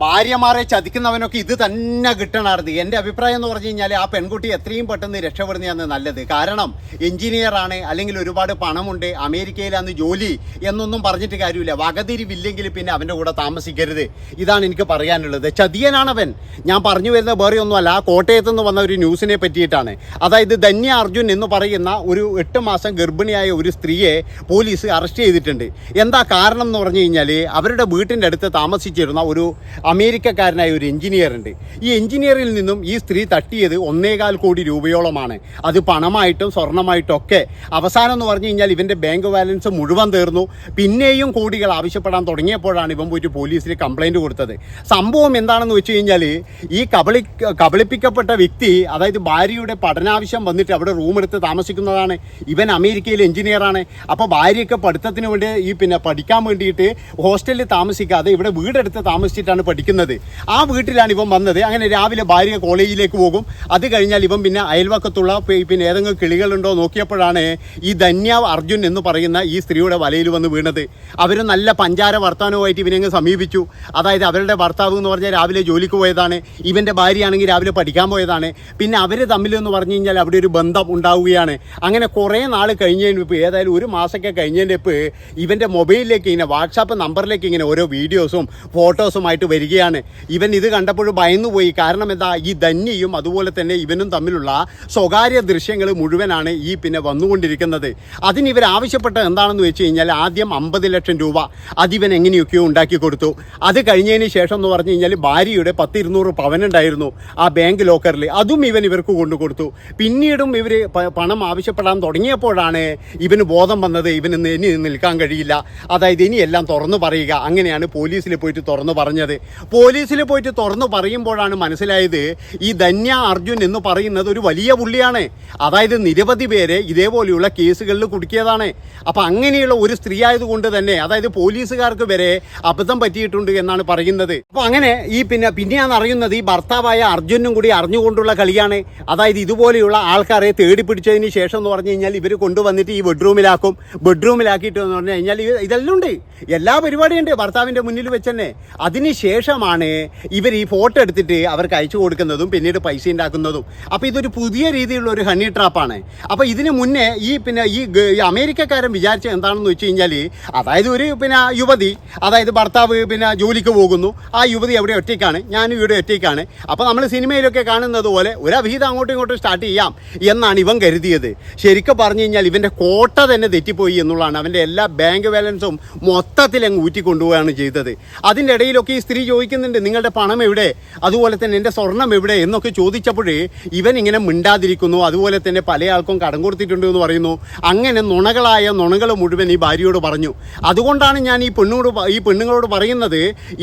ഭാര്യമാരെ ചതിക്കുന്നവനൊക്കെ ഇത് തന്നെ കിട്ടണമായിരുന്നു എന്റെ അഭിപ്രായം എന്ന് പറഞ്ഞു കഴിഞ്ഞാൽ ആ പെൺകുട്ടി എത്രയും പെട്ടെന്ന് രക്ഷപ്പെടുന്നതാണ് നല്ലത്. കാരണം എഞ്ചിനീയർ ആണ് അല്ലെങ്കിൽ ഒരുപാട് പണമുണ്ട് അമേരിക്കയിൽ അന്ന് ജോലി എന്നൊന്നും പറഞ്ഞിട്ട് കാര്യമില്ല. വകതിരിവില്ലെങ്കിൽ പിന്നെ അവന്റെ കൂടെ താമസിക്കരുത്. ഇതാണ് എനിക്ക് പറയാനുള്ളത്. ചതിയനാണവൻ. ഞാൻ പറഞ്ഞു വരുന്നത് വേറെ ഒന്നുമല്ല. ആ കോട്ടയത്ത് നിന്ന് വന്ന ഒരു ന്യൂസിനെ പറ്റിയിട്ടാണ്. അതായത് ധന്യ അർജുൻ എന്ന് പറയുന്ന ഒരു എട്ട് മാസം ഗർഭിണിയായ ഒരു സ്ത്രീയെ പോലീസ് അറസ്റ്റ് ചെയ്തിട്ടുണ്ട്. എന്താ കാരണം എന്ന് പറഞ്ഞു കഴിഞ്ഞാൽ അവരുടെ വീട്ടിന്റെ അടുത്ത് താമസിച്ചിരുന്ന ഒരു അമേരിക്കക്കാരനായ ഒരു എഞ്ചിനീയർ ഉണ്ട് ഈ എഞ്ചിനീയറിൽ നിന്നും ഈ സ്ത്രീ തട്ടിയത് ഒന്നേകാൽ കോടി രൂപയോളമാണ്. അത് പണമായിട്ടും സ്വർണമായിട്ടും ഒക്കെ അവസാനം എന്ന് പറഞ്ഞു കഴിഞ്ഞാൽ ഇവന്റെ ബാങ്ക് ബാലൻസ് മുഴുവൻ തീർന്നു. പിന്നെയും കോടികൾ ആവശ്യപ്പെടാൻ തുടങ്ങിയപ്പോഴാണ് ഇവൻ പോയിട്ട് പോലീസിൽ കംപ്ലൈന്റ് കൊടുത്തത്. സംഭവം എന്താണെന്ന് വെച്ച് കഴിഞ്ഞാൽ ഈ കബളി കബളിപ്പിക്കപ്പെട്ട വ്യക്തി അതായത് ഭാര്യയുടെ പഠനാവശ്യം വന്നിട്ട് അവിടെ റൂം എടുത്ത് താമസിക്കുന്നതാണ്. ഇവൻ അമേരിക്കയിൽ എഞ്ചിനീയറാണ്. അപ്പോൾ ഭാര്യയൊക്കെ പഠിത്തത്തിന് വേണ്ടി ഈ പിന്നെ പഠിക്കാൻ വേണ്ടിയിട്ട് ഹോസ്റ്റലിൽ താമസിക്കാതെ ഇവിടെ വീടെടുത്ത് താമസിച്ചിട്ടാണ് പഠിക്കുന്നത്. ആ വീട്ടിലാണ് ഇവൻ വന്നത്. അങ്ങനെ രാവിലെ ഭാര്യ കോളേജിലേക്ക് പോകും. അത് കഴിഞ്ഞാൽ ഇവൻ പിന്നെ അയൽവക്കത്തുള്ള പിന്നെ ഏതെങ്കിലും കിളികളുണ്ടോ നോക്കിയപ്പോഴാണ് ഈ ധന്യ അർജുൻ എന്ന് പറയുന്ന ഈ സ്ത്രീയുടെ വലയിൽ വന്ന് വീണത്. അവർ നല്ല പഞ്ചാര വർത്തമാനവുമായിട്ട് ഇവനെ സമീപിച്ചു. അതായത് അവരുടെ ഭർത്താവ് എന്ന് പറഞ്ഞാൽ രാവിലെ ജോലിക്ക് പോയതാണ്. ഇവന്റെ ഭാര്യയാണെങ്കിൽ രാവിലെ പഠിക്കാൻ പോയതാണ്. പിന്നെ അവർ തമ്മിൽ എന്ന് പറഞ്ഞു കഴിഞ്ഞാൽ അവിടെ ഒരു ബന്ധം ഉണ്ടാവുകയാണ്. അങ്ങനെ കുറേ നാൾ കഴിഞ്ഞതിന് ഇപ്പോൾ ഏതായാലും ഒരു മാസമൊക്കെ കഴിഞ്ഞതിന്റെ ഇപ്പോൾ ഇവന്റെ മൊബൈലിലേക്ക് ഇങ്ങനെ വാട്സാപ്പ് നമ്പറിലേക്ക് ഇങ്ങനെ ഓരോ വീഡിയോസും ഫോട്ടോസുമായിട്ട് വരികയാണ്. ഇവൻ ഇത് കണ്ടപ്പോൾ ഭയന്നുപോയി. കാരണം എന്താ? ഈ ധന്യയും അതുപോലെ തന്നെ ഇവനും തമ്മിലുള്ള സ്വകാര്യ ദൃശ്യങ്ങൾ മുഴുവനാണ് ഈ പിന്നെ വന്നുകൊണ്ടിരിക്കുന്നത്. അതിന് ഇവർ ആവശ്യപ്പെട്ടത് എന്താണെന്ന് വെച്ച് കഴിഞ്ഞാൽ ആദ്യം അമ്പത് ലക്ഷം രൂപ അതിവൻ എങ്ങനെയൊക്കെയോ ഉണ്ടാക്കി കൊടുത്തു. അത് കഴിഞ്ഞതിന് ശേഷം എന്ന് പറഞ്ഞു കഴിഞ്ഞാൽ ഭാര്യയുടെ പത്ത് ഇരുന്നൂറ് പവനുണ്ടായിരുന്നു ആ ബാങ്ക് ലോക്കറിൽ. അതും ഇവൻ ഇവർക്ക് കൊണ്ടു കൊടുത്തു. പിന്നീടും ഇവർ പണം ആവശ്യപ്പെടാൻ തുടങ്ങിയപ്പോഴാണ് ഇവന് ബോധം വന്നത് ഇവന് ഇനി നിൽക്കാൻ കഴിയില്ല. അതായത് ഇനിയെല്ലാം തുറന്നു പറയുക. അങ്ങനെയാണ് പോലീസിൽ പോയിട്ട് തുറന്നു പറഞ്ഞത്. പോലീസിൽ പോയിട്ട് തുറന്നു പറയുമ്പോഴാണ് മനസ്സിലായത് ഈ ധന്യ അർജുൻ എന്ന് പറയുന്നത് ഒരു വലിയ പുള്ളിയാണ്. അതായത് നിരവധി പേരെ ഇതേപോലെയുള്ള കേസുകളിൽ കുടുക്കിയതാണ്. അപ്പം അങ്ങനെയുള്ള ഒരു സ്ത്രീ ആയതുകൊണ്ട് തന്നെ അതായത് പോലീസുകാർക്ക് വരെ അബദ്ധം പറ്റിയിട്ടുണ്ട് എന്നാണ് പറയുന്നത്. അപ്പോൾ അങ്ങനെ ഈ പിന്നെ പിന്നെയാണ് അറിയുന്നത് ഈ ഭർത്താവായ അർജുനും കൂടി അറിഞ്ഞുകൊണ്ടുള്ള കളിയാണ്. അതായത് ഇതുപോലെയുള്ള ആൾക്കാരെ തേടി പിടിച്ചതിന് ശേഷം എന്ന് പറഞ്ഞു കഴിഞ്ഞാൽ ഇവർ കൊണ്ടുവന്നിട്ട് ഈ ബെഡ്റൂമിലാക്കും. ബെഡ്റൂമിലാക്കിയിട്ട് എന്ന് പറഞ്ഞു കഴിഞ്ഞാൽ ഇത് ഇതെല്ലാം ഉണ്ട്. എല്ലാ പരിപാടിയുണ്ട്. ഭർത്താവിന്റെ മുന്നിൽ വെച്ച് തന്നെ അതിന് ശേഷമാണ് ഇവർ ഈ ഫോട്ടോ എടുത്തിട്ട് അവർക്ക് അയച്ചു കൊടുക്കുന്നതും പിന്നീട് പൈസ ഉണ്ടാക്കുന്നതും. അപ്പോൾ ഇതൊരു പുതിയ രീതിയിലുള്ള ഒരു ഹണി ട്രാപ്പാണ് അപ്പോൾ ഇതിന് മുന്നേ ഈ പിന്നെ ഈ അമേരിക്കക്കാരൻ വിചാരിച്ച എന്താണെന്ന് വെച്ച് കഴിഞ്ഞാൽ അതായത് ഒരു പിന്നെ യുവതി അതായത് ഭർത്താവ് പിന്നെ ജോലിക്ക് പോകുന്നു. ആ യുവതി എവിടെ ഒറ്റയ്ക്കാണ്. ഞാനും ഇവിടെ ഒറ്റയ്ക്കാണ്. അപ്പോൾ നമ്മൾ സിനിമയിലൊക്കെ കാണുന്നത് പോലെ ഒരു അങ്ങോട്ടും ഇങ്ങോട്ടും സ്റ്റാർട്ട് ചെയ്യാം എന്നാണ് ഇവൻ കരുതിയത്. ശരിക്കും പറഞ്ഞു കഴിഞ്ഞാൽ ഇവന്റെ കോട്ട തന്നെ തെറ്റിപ്പോയി എന്നുള്ളതാണ്. അവന്റെ എല്ലാ ബാങ്ക് ബാലൻസും മൊത്തത്തിൽ അങ്ങ് ഊറ്റിക്കൊണ്ടുപോവുകയാണ് ചെയ്തത്. അതിന്റെ ഇടയിലൊക്കെ ഈ സ്ത്രീ ചോദിക്കുന്നുണ്ട് നിങ്ങളുടെ പണം എവിടെ? അതുപോലെ തന്നെ എന്റെ സ്വർണം എവിടെ? എന്നൊക്കെ ചോദിച്ചപ്പോഴേ ഇവൻ ഇങ്ങനെ മിണ്ടാതിരിക്കുന്നു. അതുപോലെ തന്നെ പല ആൾക്കും കടം കൊടുത്തിട്ടുണ്ട് എന്ന് പറയുന്നു. അങ്ങനെ നുണകളായ നുണകൾ മുഴുവൻ ഈ ഭാര്യയോട് പറഞ്ഞു. അതുകൊണ്ടാണ് ഞാൻ ഈ പെണ്ണോട് ഈ പെണ്ണുങ്ങളോട് പറയുന്നത്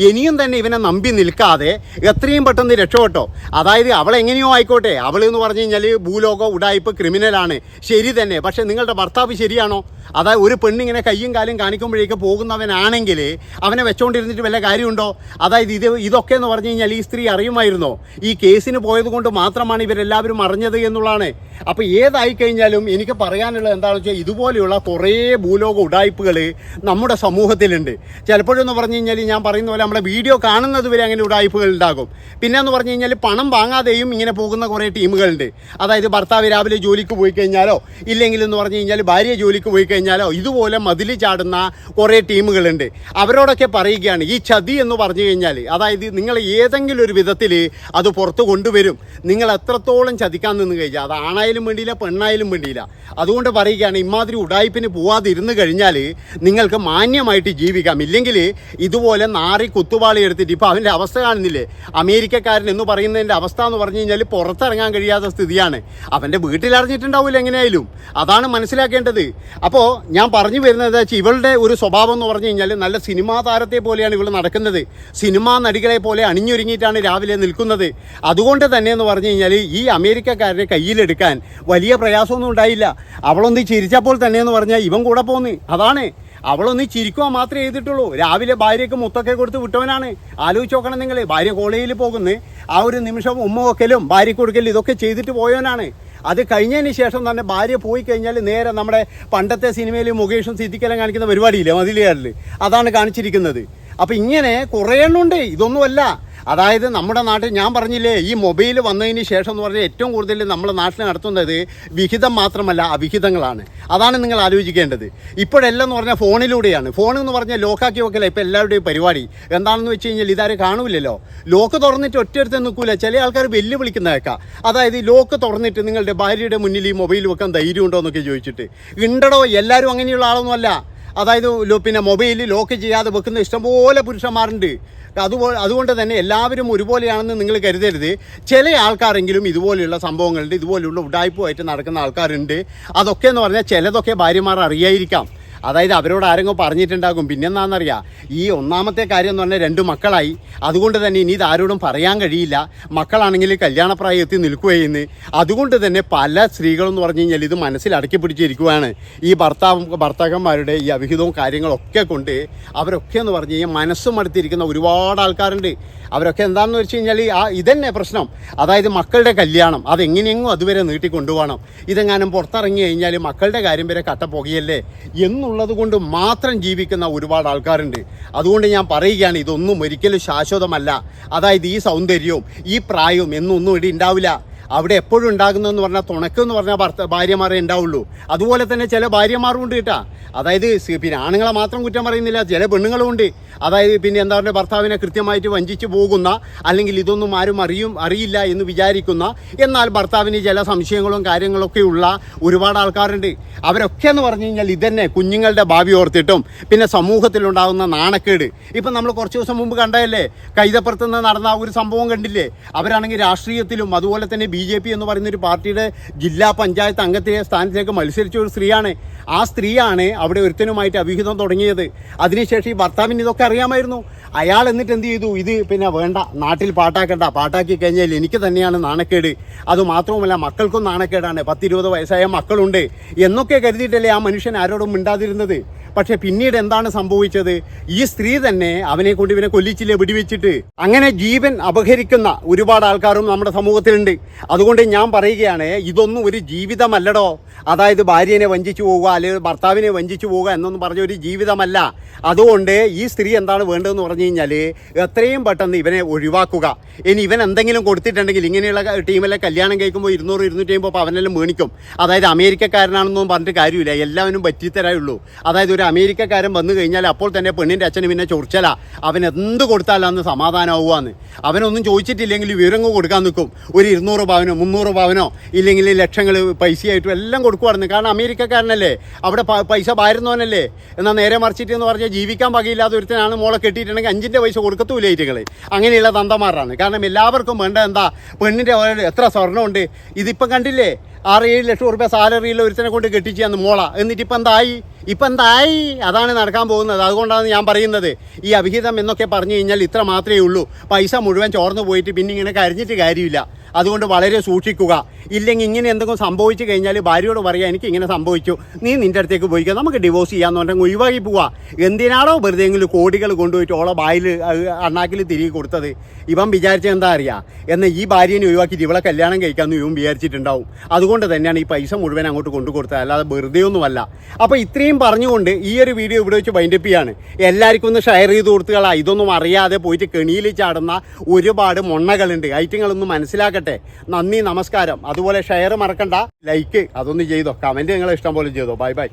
ഇനിയും തന്നെ ഇവനെ നമ്പി നിൽക്കാതെ എത്രയും പെട്ടെന്ന് രക്ഷപ്പെട്ടോ. അതായത് അവൾ എങ്ങനെയോ ആയിക്കോട്ടെ. അവൾ എന്ന് പറഞ്ഞു കഴിഞ്ഞാൽ ഭൂലോക ഉടായ്പ ക്രിമിനലാണ് ശരി തന്നെ. പക്ഷേ നിങ്ങളുടെ ഭർത്താവ് ശരിയാണോ? അതായത് ഒരു പെണ്ണിങ്ങനെ കയ്യും കാലും കാണിക്കുമ്പോഴേക്ക് പോകുന്നവനാണെങ്കിൽ അവനെ വെച്ചോണ്ടിരുന്നിട്ട് വല്ല കാര്യമുണ്ടോ? അതായത് ഇത് ഇതൊക്കെ എന്ന് പറഞ്ഞു കഴിഞ്ഞാൽ ഈ സ്ത്രീ അറിയുമായിരുന്നോ? ഈ കേസിന് പോയത് കൊണ്ട് മാത്രമാണ് ഇവരെല്ലാവരും അറിഞ്ഞത് എന്നുള്ളതാണ്. അപ്പോൾ ഏതായി കഴിഞ്ഞാലും എനിക്ക് പറയാനുള്ളത് എന്താണെന്ന് വെച്ചാൽ ഇതുപോലെയുള്ള കുറേ ഭൂലോക ഉടായ്പകൾ നമ്മുടെ സമൂഹത്തിലുണ്ട്. ചിലപ്പോഴെന്ന് പറഞ്ഞു കഴിഞ്ഞാൽ ഞാൻ പറയുന്ന പോലെ നമ്മുടെ വീഡിയോ കാണുന്നത് വരെ അങ്ങനെ ഉടായ്പകൾ ഉണ്ടാകും. പിന്നെ എന്ന് പറഞ്ഞു കഴിഞ്ഞാൽ പണം വാങ്ങാതെയും ഇങ്ങനെ പോകുന്ന കുറേ ടീമുകളുണ്ട്. അതായത് ഭർത്താവ് രാവിലെ ജോലിക്ക് പോയി കഴിഞ്ഞാലോ ഇല്ലെങ്കിൽ എന്ന് പറഞ്ഞു കഴിഞ്ഞാൽ ഭാര്യ ജോലിക്ക് പോയി കഴിഞ്ഞാലോ ഇതുപോലെ മതിൽ ചാടുന്ന കുറേ ടീമുകളുണ്ട്. അവരോടൊക്കെ പറയുകയാണ് ഈ ചതി എന്ന് പറഞ്ഞു കഴിഞ്ഞാൽ അതായത് നിങ്ങൾ ഏതെങ്കിലും ഒരു വിധത്തിൽ അത് പുറത്ത് കൊണ്ടുവരും. നിങ്ങൾ എത്രത്തോളം ചതിക്കാൻ നിന്ന് കഴിഞ്ഞാൽ അത് ആണായാലും വേണ്ടിയില്ല പെണ്ണായാലും വേണ്ടിയില്ല. അതുകൊണ്ട് പറയുകയാണ് ഇമാതിരി ഉടായ്പിന് പോവാതിരുന്ന് കഴിഞ്ഞാൽ നിങ്ങൾക്ക് മാന്യമായിട്ട് ജീവിക്കാം. ഇല്ലെങ്കിൽ ഇതുപോലെ നാറി കുത്തുവാളി എടുത്തിട്ട് ഇപ്പോൾ അവന്റെ അവസ്ഥ കാണുന്നില്ലേ? അമേരിക്കക്കാരൻ എന്ന് പറയുന്നതിന്റെ അവസ്ഥ എന്ന് പറഞ്ഞു കഴിഞ്ഞാൽ പുറത്തിറങ്ങാൻ കഴിയാത്ത സ്ഥിതിയാണ്. അവന്റെ വീട്ടിൽ അറിഞ്ഞിട്ടുണ്ടാവില്ല എങ്ങനെയായാലും. അതാണ് മനസ്സിലാക്കേണ്ടത്. അപ്പോൾ ഞാൻ പറഞ്ഞു വരുന്നത് ഇവളുടെ ഒരു സ്വഭാവം എന്ന് പറഞ്ഞു കഴിഞ്ഞാൽ നല്ല സിനിമാ താരത്തെ പോലെയാണ് ഇവൾ നടക്കുന്നത്. സിനിമാ നടികളെ പോലെ അണിഞ്ഞൊരുങ്ങിയിട്ടാണ് രാവിലെ നിൽക്കുന്നത്. അതുകൊണ്ട് തന്നെ എന്ന് പറഞ്ഞു കഴിഞ്ഞാൽ ഈ അമേരിക്കക്കാരനെ കയ്യിലെടുക്കാൻ വലിയ പ്രയാസമൊന്നും ഉണ്ടായില്ല. അവളൊന്ന് ചിരിച്ചപ്പോൾ തന്നെ എന്ന് പറഞ്ഞാൽ ഇവൻ കൂടെ പോന്ന്. അതാണ്. അവളൊന്ന് ചിരിക്കുക മാത്രമേ ചെയ്തിട്ടുള്ളൂ. രാവിലെ ഭാര്യയ്ക്ക് മുത്തൊക്കെ കൊടുത്ത് വിട്ടവനാണ്. ആലോചിച്ച് നോക്കണം നിങ്ങൾ ഭാര്യ കോളേജിൽ പോകുന്നു ആ ഒരു നിമിഷം ഉമ്മ വെക്കലും ഭാര്യ കൊടുക്കലും ഇതൊക്കെ ചെയ്തിട്ട് പോയവനാണ്. അത് കഴിഞ്ഞതിന് ശേഷം തന്നെ ഭാര്യ പോയി കഴിഞ്ഞാൽ നേരെ നമ്മുടെ പണ്ടത്തെ സിനിമയിൽ മുകേഷും സിദ്ധിക്കലും കാണിക്കുന്ന പരിപാടിയില്ലേ? മതിലുകാരിൽ അതാണ് കാണിച്ചിരിക്കുന്നത്. അപ്പം ഇങ്ങനെ കുറേ എണ്ണമുണ്ട് ഇതൊന്നുമല്ല. അതായത് നമ്മുടെ നാട്ടിൽ ഞാൻ പറഞ്ഞില്ലേ ഈ മൊബൈൽ വന്നതിന് ശേഷം എന്ന് പറഞ്ഞാൽ ഏറ്റവും കൂടുതൽ നമ്മുടെ നാട്ടിൽ നടത്തുന്നത് വിഹിതം മാത്രമല്ല അവിഹിതങ്ങളാണ്. അതാണ് നിങ്ങൾ ആലോചിക്കേണ്ടത്. ഇപ്പോഴെല്ലാം എന്ന് പറഞ്ഞാൽ ഫോണിലൂടെയാണ്. ഫോൺ എന്ന് പറഞ്ഞാൽ ലോക്കാക്കി വെക്കല ഇപ്പോൾ എല്ലാവരുടെയും പരിപാടി. എന്താണെന്ന് വെച്ച് കഴിഞ്ഞാൽ ഇതാരും കാണൂലല്ലോ. ലോക്ക് തുറന്നിട്ട് ഒറ്റയടുത്ത് നിൽക്കൂല. ചില ആൾക്കാർ വെല്ലുവിളിക്കുന്ന കേൾക്കാം അതായത് ലോക്ക് തുറന്നിട്ട് നിങ്ങളുടെ ഭാര്യയുടെ മുന്നിൽ ഈ മൊബൈൽ വെക്കാൻ ധൈര്യം ഉണ്ടോ എന്നൊക്കെ ചോദിച്ചിട്ട്. ഉണ്ടടോ എല്ലാവരും അങ്ങനെയുള്ള ആളൊന്നുമല്ല. അതായത് പിന്നെ മൊബൈൽ ലോക്ക് ചെയ്യാതെ വെക്കുന്ന ഇഷ്ടംപോലെ പുരുഷന്മാരുണ്ട്. അതുപോലെ അതുകൊണ്ട് തന്നെ എല്ലാവരും ഒരുപോലെയാണെന്ന് നിങ്ങൾ കരുതരുത്. ചില ആൾക്കാരെങ്കിലും ഇതുപോലെയുള്ള സംഭവങ്ങളുണ്ട് ഇതുപോലെയുള്ള ഉടായ്പുമായിട്ട് നടക്കുന്ന ആൾക്കാരുണ്ട്. അതൊക്കെ എന്ന് പറഞ്ഞാൽ ചിലതൊക്കെ ഭാര്യമാർ അറിയായിരിക്കാം. അതായത് അവരോട് ആരെങ്കിലും പറഞ്ഞിട്ടുണ്ടാകും. പിന്നെന്താണെന്നറിയാം ഈ ഒന്നാമത്തെ കാര്യം എന്ന് പറഞ്ഞാൽ രണ്ട് മക്കളായി. അതുകൊണ്ട് തന്നെ ഇനി ഇതാരോടും പറയാൻ കഴിയില്ല. മക്കളാണെങ്കിൽ കല്യാണപ്രായം എത്തി നിൽക്കുകയെന്ന് അതുകൊണ്ട് തന്നെ പല സ്ത്രീകളെന്ന് പറഞ്ഞു കഴിഞ്ഞാൽ ഇത് മനസ്സിൽ അടക്കി പിടിച്ചിരിക്കുകയാണ്. ഈ ഭർത്താവും ഭർത്താക്കന്മാരുടെ ഈ അവിഹിതവും കാര്യങ്ങളൊക്കെ കൊണ്ട് അവരൊക്കെ എന്ന് പറഞ്ഞു കഴിഞ്ഞാൽ മനസ്സും മടുത്തിരിക്കുന്ന ഒരുപാട് ആൾക്കാരുണ്ട്. അവരൊക്കെ എന്താണെന്ന് വെച്ച് കഴിഞ്ഞാൽ ആ ഇതന്നെ പ്രശ്നം. അതായത് മക്കളുടെ കല്യാണം അതെങ്ങനെയെങ്കിലും അതുവരെ നീട്ടിക്കൊണ്ടുപോകണം. ഇതെങ്ങാനും പുറത്തിറങ്ങി കഴിഞ്ഞാൽ മക്കളുടെ കാര്യം വരെ കട്ട കട്ടപ്പുകയല്ലേ എന്നുള്ളത് കൊണ്ട് മാത്രം ജീവിക്കുന്ന ഒരുപാട് ആൾക്കാരുണ്ട്. അതുകൊണ്ട് ഞാൻ പറയുകയാണ് ഇതൊന്നും ഒരിക്കലും ശാശ്വതമല്ല. അതായത് ഈ സൗന്ദര്യവും ഈ പ്രായവും എന്നൊന്നും ഇവിടെ ഉണ്ടാവില്ല. അവിടെ എപ്പോഴും ഉണ്ടാകുന്നതെന്ന് പറഞ്ഞാൽ തുണക്കെന്ന് പറഞ്ഞാൽ ഭർത്ത ഭാര്യമാരെ ഉണ്ടാവുള്ളൂ. അതുപോലെ തന്നെ ചില ഭാര്യമാരും ഉണ്ട് കേട്ടാ. അതായത് പിന്നെ ആണുങ്ങളെ മാത്രം കുറ്റം പറയുന്നില്ല ചില പെണ്ണുങ്ങളും ഉണ്ട്. അതായത് പിന്നെ എന്താ പറയുക ഭർത്താവിനെ കൃത്യമായിട്ട് വഞ്ചിച്ച് പോകുന്ന അല്ലെങ്കിൽ ഇതൊന്നും ആരും അറിയും അറിയില്ല എന്ന് വിചാരിക്കുന്ന എന്നാൽ ഭർത്താവിന് ചില സംശയങ്ങളും കാര്യങ്ങളൊക്കെ ഉള്ള ഒരുപാട് ആൾക്കാരുണ്ട്. അവരൊക്കെ എന്ന് പറഞ്ഞു കഴിഞ്ഞാൽ ഇതന്നെ കുഞ്ഞുങ്ങളുടെ ഭാവി ഓർത്തിട്ടും പിന്നെ സമൂഹത്തിലുണ്ടാകുന്ന നാണക്കേട്. ഇപ്പം നമ്മൾ കുറച്ച് ദിവസം മുമ്പ് കണ്ടതല്ലേ? കൈതപ്പുറത്ത് നിന്ന് നടന്ന ഒരു സംഭവം കണ്ടില്ലേ? അവരാണെങ്കിൽ രാഷ്ട്രീയത്തിലും അതുപോലെ തന്നെ ബി ജെ പി എന്ന് പറയുന്ന ഒരു പാർട്ടിയുടെ ജില്ലാ പഞ്ചായത്ത് അംഗത്തിലെ സ്ഥാനത്തേക്ക് മത്സരിച്ച ഒരു സ്ത്രീയാണ്. ആ സ്ത്രീയാണ് അവിടെ ഒരുത്തനുമായിട്ട് അഭിഹിതം തുടങ്ങിയത്. അതിനുശേഷം ഈ ഭർത്താവിന് ഇതൊക്കെ അറിയാമായിരുന്നു. അയാൾ എന്നിട്ട് എന്ത് ചെയ്തു? ഇത് പിന്നെ വേണ്ട നാട്ടിൽ പാട്ടാക്കണ്ട. പാട്ടാക്കി കഴിഞ്ഞാൽ എനിക്ക് തന്നെയാണ് നാണക്കേട്. അത് മാത്രവുമല്ല മക്കൾക്കും നാണക്കേടാണ്. പത്തിരുപത് വയസ്സായ മക്കളുണ്ട് എന്നൊക്കെ കരുതിയിട്ടല്ലേ ആ മനുഷ്യൻ ആരോടും മിണ്ടാതിരുന്നത്. പക്ഷേ പിന്നീട് എന്താണ് സംഭവിച്ചത്? ഈ സ്ത്രീ തന്നെ അവനെ കൊണ്ട് ഇവനെ കൊല്ലിച്ചില്ലേ വെടിവെച്ചിട്ട്. അങ്ങനെ ജീവൻ അപഹരിക്കുന്ന ഒരുപാട് ആൾക്കാരും നമ്മുടെ സമൂഹത്തിലുണ്ട്. അതുകൊണ്ട് ഞാൻ പറയുകയാണ് ഇതൊന്നും ഒരു ജീവിതമല്ലടോ. അതായത് ഭാര്യനെ വഞ്ചിച്ചു പോവുക അല്ലെങ്കിൽ ഭർത്താവിനെ വഞ്ചിച്ചു പോവുക എന്നൊന്നും പറഞ്ഞ ഒരു ജീവിതമല്ല. അതുകൊണ്ട് ഈ സ്ത്രീ എന്താണ് വേണ്ടതെന്ന് പറഞ്ഞു കഴിഞ്ഞാൽ എത്രയും പെട്ടെന്ന് ഇവനെ ഒഴിവാക്കുക. ഇനി ഇവൻ എന്തെങ്കിലും കൊടുത്തിട്ടുണ്ടെങ്കിൽ ഇങ്ങനെയുള്ള ടീമിലെ കല്യാണം കഴിക്കുമ്പോൾ ഇരുന്നൂറ് ഇരുന്നൂറ്റി അമ്പോൾ അവനെല്ലാം മേണിക്കും അതായത് അമേരിക്കക്കാരനാണെന്നൊന്നും പറഞ്ഞിട്ട് കാര്യമില്ല. എല്ലാവരും പറ്റിത്തരായുള്ളൂ അതായത് ഒരു അമേരിക്കക്കാരൻ വന്നു കഴിഞ്ഞാൽ അപ്പോൾ തന്നെ പെണ്ണിന്റെ അച്ഛന് പിന്നെ ചൊറിച്ചല. അവൻ എന്ത് കൊടുത്താലാന്ന് സമാധാനമാവുകയെന്ന് അവനൊന്നും ചോദിച്ചിട്ടില്ലെങ്കിൽ വിവരങ്ങൾ കൊടുക്കാൻ നിൽക്കും. ഒരു ഇരുന്നൂറ് പവനോ മുന്നൂറ് പവനോ ഇല്ലെങ്കിൽ ലക്ഷങ്ങൾ പൈസയായിട്ടും എല്ലാം കൊടുക്കുമായിരുന്നു കാരണം അമേരിക്കക്കാരനല്ലേ? അവിടെ പൈസ പാരുന്നവനല്ലേ? എന്നാൽ നേരെ മറിച്ചിട്ട് എന്ന് പറഞ്ഞാൽ ജീവിക്കാൻ പകയില്ലാത്ത ഒരുത്തനാണ് മോളെ കെട്ടിയിട്ടുണ്ടെങ്കിൽ അഞ്ചിന്റെ പൈസ കൊടുക്കത്തൂല ഇറ്റുകൾ അങ്ങനെയുള്ള തന്തമാരാണ്. കാരണം എല്ലാവർക്കും വേണ്ട എന്താ? പെണ്ണിന്റെ എത്ര സ്വർണമുണ്ട്? ഇതിപ്പം കണ്ടില്ലേ? ആറ് ഏഴ് ലക്ഷം റുപ്യ സാലറിയിൽ ഒരുത്തനെ കൊണ്ട് കെട്ടിച്ചു അന്ന് മോള. എന്നിട്ടിപ്പം എന്തായി? ഇപ്പം എന്തായി അതാണ് നടക്കാൻ പോകുന്നത്. അതുകൊണ്ടാണ് ഞാൻ പറയുന്നത്. ഈ അഭിഹിതം എന്നൊക്കെ പറഞ്ഞു കഴിഞ്ഞാൽ ഇത്ര മാത്രമേ ഉള്ളൂ. പൈസ മുഴുവൻ ചോർന്നു പോയിട്ട് പിന്നെ ഇങ്ങനെ കരഞ്ഞിട്ട് കാര്യമില്ല. അതുകൊണ്ട് വളരെ സൂക്ഷിക്കുക. ഇല്ലെങ്കിൽ ഇങ്ങനെ എന്തെങ്കിലും സംഭവിച്ചു കഴിഞ്ഞാൽ ഭാര്യയോട് പറയാം എനിക്ക് ഇങ്ങനെ സംഭവിച്ചു. നീ നിന്റെ അടുത്തേക്ക് പോയിക്കുക നമുക്ക് ഡിവോഴ്സ് ചെയ്യാന്ന് പറഞ്ഞാൽ ഒഴിവാക്കി പോവാ. എന്തിനാണോ വെറുതെ എങ്കിലും കോടികൾ കൊണ്ടുപോയിട്ട് ഓളെ ബായിൽ അണ്ണാക്കിൽ തിരികെ കൊടുത്തത്? ഇവൻ വിചാരിച്ചത് എന്താ അറിയാം? എന്നാൽ ഈ ഭാര്യനെ ഒഴിവാക്കിയിട്ട് ഇവളെ കല്യാണം കഴിക്കാമെന്ന് ഇവൻ വിചാരിച്ചിട്ടുണ്ടാവും. അതുകൊണ്ട് തന്നെയാണ് ഈ പൈസ മുഴുവൻ അങ്ങോട്ട് കൊണ്ടു കൊടുത്തത് അല്ലാതെ വെറുതെ ഒന്നുമല്ല അപ്പോൾ ഇത്രയും പറഞ്ഞുകൊണ്ട് ഈ ഒരു വീഡിയോ ഇവിടെ വെച്ച് വൈൻഡപ്പ് ചെയ്യാണ്. എല്ലാവർക്കും ഒന്ന് ഷെയർ ചെയ്ത് കൊടുത്തുകളാ ഇതൊന്നും അറിയാതെ പോയിട്ട് കെണിയിൽ ചാടുന്ന ഒരുപാട് മൊണ്ണകളുണ്ട്. ഐറ്റങ്ങളൊന്നും മനസ്സിലാക്കട്ടെ. നന്ദി നമസ്കാരം. അതുപോലെ ഷെയർ മറക്കണ്ട. ലൈക്ക് അതൊന്ന് ചെയ്തോ. കമന്റ് നിങ്ങൾ ഇഷ്ടം പോലെ ചെയ്തോ. Bye bye